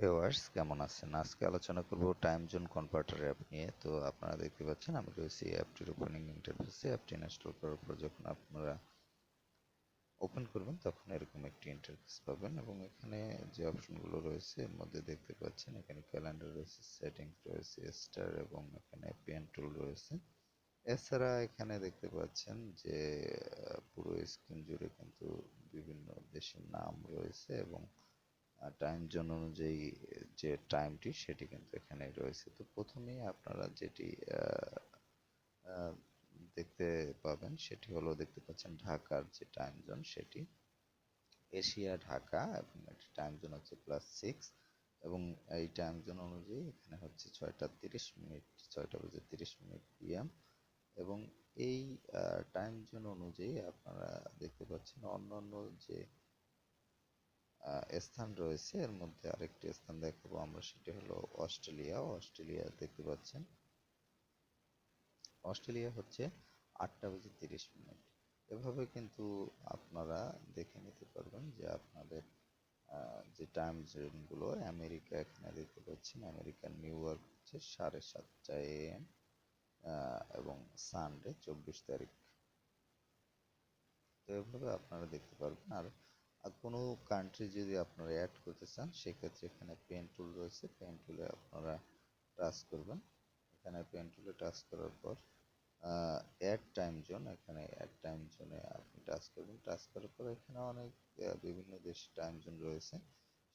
Viewers কেমন আছেন? আজকে আলোচনা করব টাইম জোন কনভার্টার অ্যাপ নিয়ে। তো আপনারা দেখতে পাচ্ছেন আমি এই অ্যাপটির ওপেনিং ইন্টারফেসে অ্যাপটি ইনস্টল করার পর যখন আপনারা ওপেন করবেন, তখন এরকম একটি ইন্টারফেস পাবেন এবং এখানে যে অপশনগুলো রয়েছে, এর মধ্যে দেখতে পাচ্ছেন, এখানে ক্যালেন্ডার রয়েছে সেটিংস রয়েছে স্টার এবং এখানে পেন টুল রয়েছে। এছাড়া এখানে দেখতে পাচ্ছেন যে পুরো স্ক্রিন জুড়ে কিন্তু বিভিন্ন দেশের নাম রয়েছে এবং টাইম জোন অনুযায়ী যে টাইমটি সেটি কিন্তু এখানে রয়েছে। তো প্রথমেই আপনারা যেটি দেখতে পাবেন সেটি হলো দেখতে পাচ্ছেন ঢাকার যে টাইম জোন সেটি এশিয়া, ঢাকা এবং এটি টাইম জোন হচ্ছে প্লাস সিক্স এবং এই টাইম জোন অনুযায়ী এখানে হচ্ছে ছয়টা তিরিশ মিনিট, ছয়টা বেজে তিরিশ মিনিট পিএম এবং এই টাইম জোন অনুযায়ী আপনারা দেখতে পাচ্ছেন অন্যান্য যে স্থান রয়েছে। এর মধ্যে আরেকটি স্থান দেখাবো আমরা, সেটি হলো অস্ট্রেলিয়া। অস্ট্রেলিয়া দেখতে পাচ্ছেন। অস্ট্রেলিয়া হচ্ছে আটটা বেজে তিরিশ মিনিট। এভাবে কিন্তু আপনারা দেখে নিতে পারবেন যে আপনাদের যে টাইম জোনগুলো আমেরিকা এখানে দেখতে পাচ্ছেন। আমেরিকার নিউ ইয়র্ক হচ্ছে সাড়ে সাতটা এম এবং সানডে চব্বিশ তারিখ। তো এভাবে আপনারা দেখতে পারবেন। আর আর কোনো কান্ট্রি যদি আপনারা অ্যাড করতে চান, সেক্ষেত্রে এখানে পেন টুল রয়েছে। পেন টুলে আপনারা টাচ করবেন। এখানে পেন টুলে টাচ করার পর অ্যাড টাইম জোন এখানে অ্যাড টাইম জোনে আপনি টাচ করবেন। টাচ করার পর এখানে অনেক বিভিন্ন দেশের টাইম জোন রয়েছে।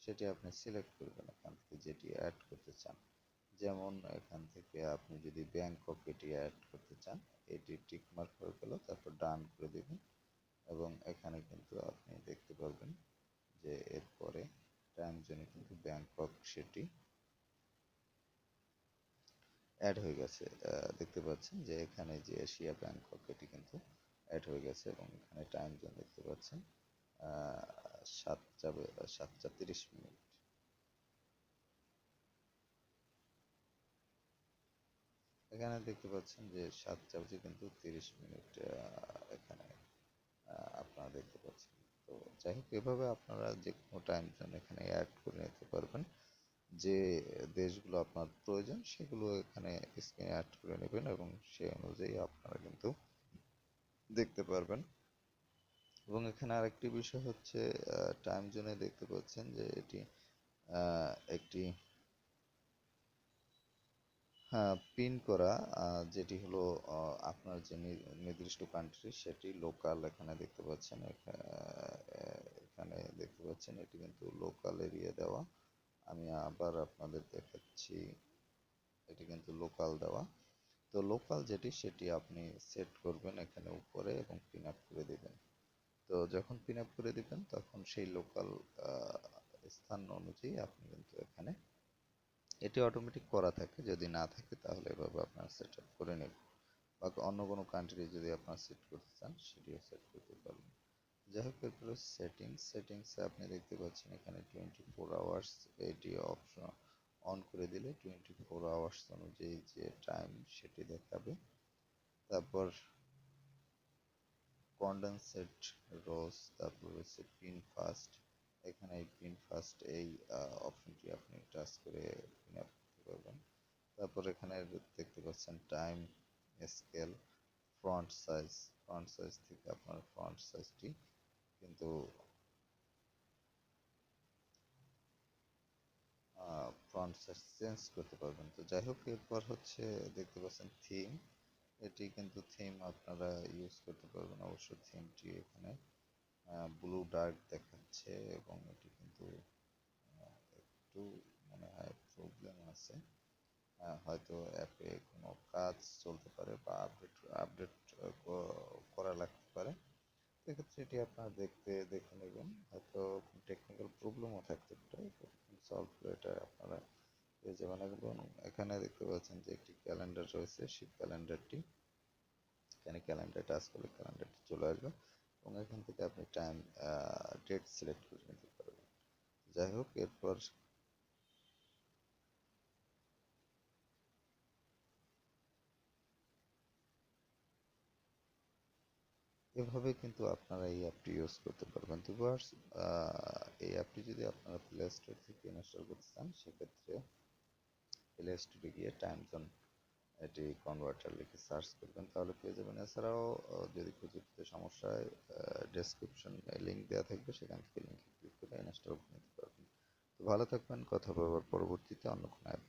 সেটি আপনি সিলেক্ট করবেন এখান থেকে যেটি অ্যাড করতে চান। যেমন এখান থেকে আপনি যদি ব্যাংকক এটি অ্যাড করতে চান, এটি টিক মার্ক হয়ে গেল, তারপর ডান করে দেবেন। এবং এখানে কিন্তু আপনি দেখতে পারবেন যে এরপরে টাইম জোনে কিন্তু ব্যাংকক সেটি অ্যাড হয়ে গেছে। দেখতে পাচ্ছেন যে এখানে যে এশিয়া ব্যাংকক এটি কিন্তু অ্যাড হয়ে গেছে এবং এখানে টাইম জোন দেখতে পাচ্ছেন সাতটা সাতটা তিরিশ মিনিট। এখানে দেখতে পাচ্ছেন যে সাতটা বেজে কিন্তু তিরিশ মিনিট এখানে। আপনারা দেখতে পাচ্ছেন। তো যাই হোক, এভাবে আপনারা যে কোনো টাইম জোন এখানে অ্যাড করে নিতে পারবেন। যে দেশগুলো আপনার প্রয়োজন, সেগুলো এখানে স্ক্রিনে অ্যাড করে নেবেন এবং সে অনুযায়ী আপনারা কিন্তু দেখতে পারবেন। এবং এখানে আরেকটি বিষয় হচ্ছে টাইম জোনে দেখতে পাচ্ছেন যে এটি একটি পিন করা যেটি হলো আপনার যে নির্দিষ্ট কান্ট্রি সেটি লোকাল এখানে দেখতে পাচ্ছেন এখানে দেখতে পাচ্ছেন, এটি কিন্তু লোকাল এরিয়া দেওয়া। আমি আবার আপনাদের দেখাচ্ছি, এটি কিন্তু লোকাল দেওয়া। তো লোকাল যেটি, সেটি আপনি সেট করবেন এখানে উপরে এবং পিন আপ করে দেবেন। তো যখন পিন আপ করে দেবেন, তখন সেই লোকাল স্থান অনুযায়ী আপনি কিন্তু এখানে এটি অটোমেটিক করা থাকে। যদি না থাকে, তাহলে এভাবে আপনার সেট আপ করে নেবেন। বা অন্য কোনো কান্ট্রি যদি আপনার সেট করতে চান, সেটিও সেট করতে পারবেন। যাই হোক, এরপরে সেটিংস সেটিংসে আপনি দেখতে পাচ্ছেন এখানে টোয়েন্টি ফোর আওয়ার্স এটি অপশন অন করে দিলে টোয়েন্টি ফোর আওয়ার্স অনুযায়ী যে টাইম সেটি দেখাবে। তারপর কন্ডেন্সেট রোজ তারপর রয়েছে পিন ফাস্ট এখানে পিন ফাস্ট এই অপশনটি আপনি টাচ করে পিন তারপর এখানে দেখতে পাচ্ছেন time scale font size font size থেকে আপনার ফ্রন্ট সাইজটি কিন্তু ফ্রন্ট সাইজ চেঞ্জ করতে পারবেন। তো যাই হোক, এরপর হচ্ছে দেখতে পাচ্ছেন থিম এটি কিন্তু থিম আপনারা ইউজ করতে পারবেন। অবশ্য থিমটি এখানে ব্লু ডার্ক দেখাচ্ছে এবং এটি কিন্তু একটু মনে হয় প্রবলেম আছে। হয়তো অ্যাপে কোনো কাজ চলতে পারে বা আপডেট আপডেট করা লাগতে পারে। সেক্ষেত্রে এটি আপনারা দেখতে, দেখে নেবেন। হয়তো টেকনিক্যাল প্রবলেমও থাকতে পারে। সলভ এটা আপনারা পেয়ে যাবেন। এবং এখানে দেখতে পাচ্ছেন যে একটি ক্যালেন্ডার রয়েছে সেই ক্যালেন্ডারটি এখানে ক্যালেন্ডার টাচ করলে ক্যালেন্ডারটি চলে আসবে। এবং এখান থেকে আপনি টাইম ডেট সিলেক্ট করে নিতে পারবেন। যাই হোক, এরপর এভাবে কিন্তু আপনারা এই অ্যাপটি ইউজ করতে পারবেন। তো ভিউয়ার্স এই অ্যাপটি যদি আপনারা প্লে স্টোর থেকে ইনস্টল করতে চান, সেক্ষেত্রে প্লে স্টোরে গিয়ে টাইম জোন এটি কনভার্টার লিখে সার্চ করবেন, তাহলে পেয়ে যাবেন। এছাড়াও যদি প্রযুক্তিতে সমস্যায় সমস্যা ডেসক্রিপশন লিঙ্ক দেওয়া থাকবে, সেখান থেকে লিঙ্কে ক্লিক করে ইনস্টল করে নিতে পারবেন। তো ভালো থাকবেন, কথা বলবার পরবর্তীতে অন্য কোনো অ্যাপ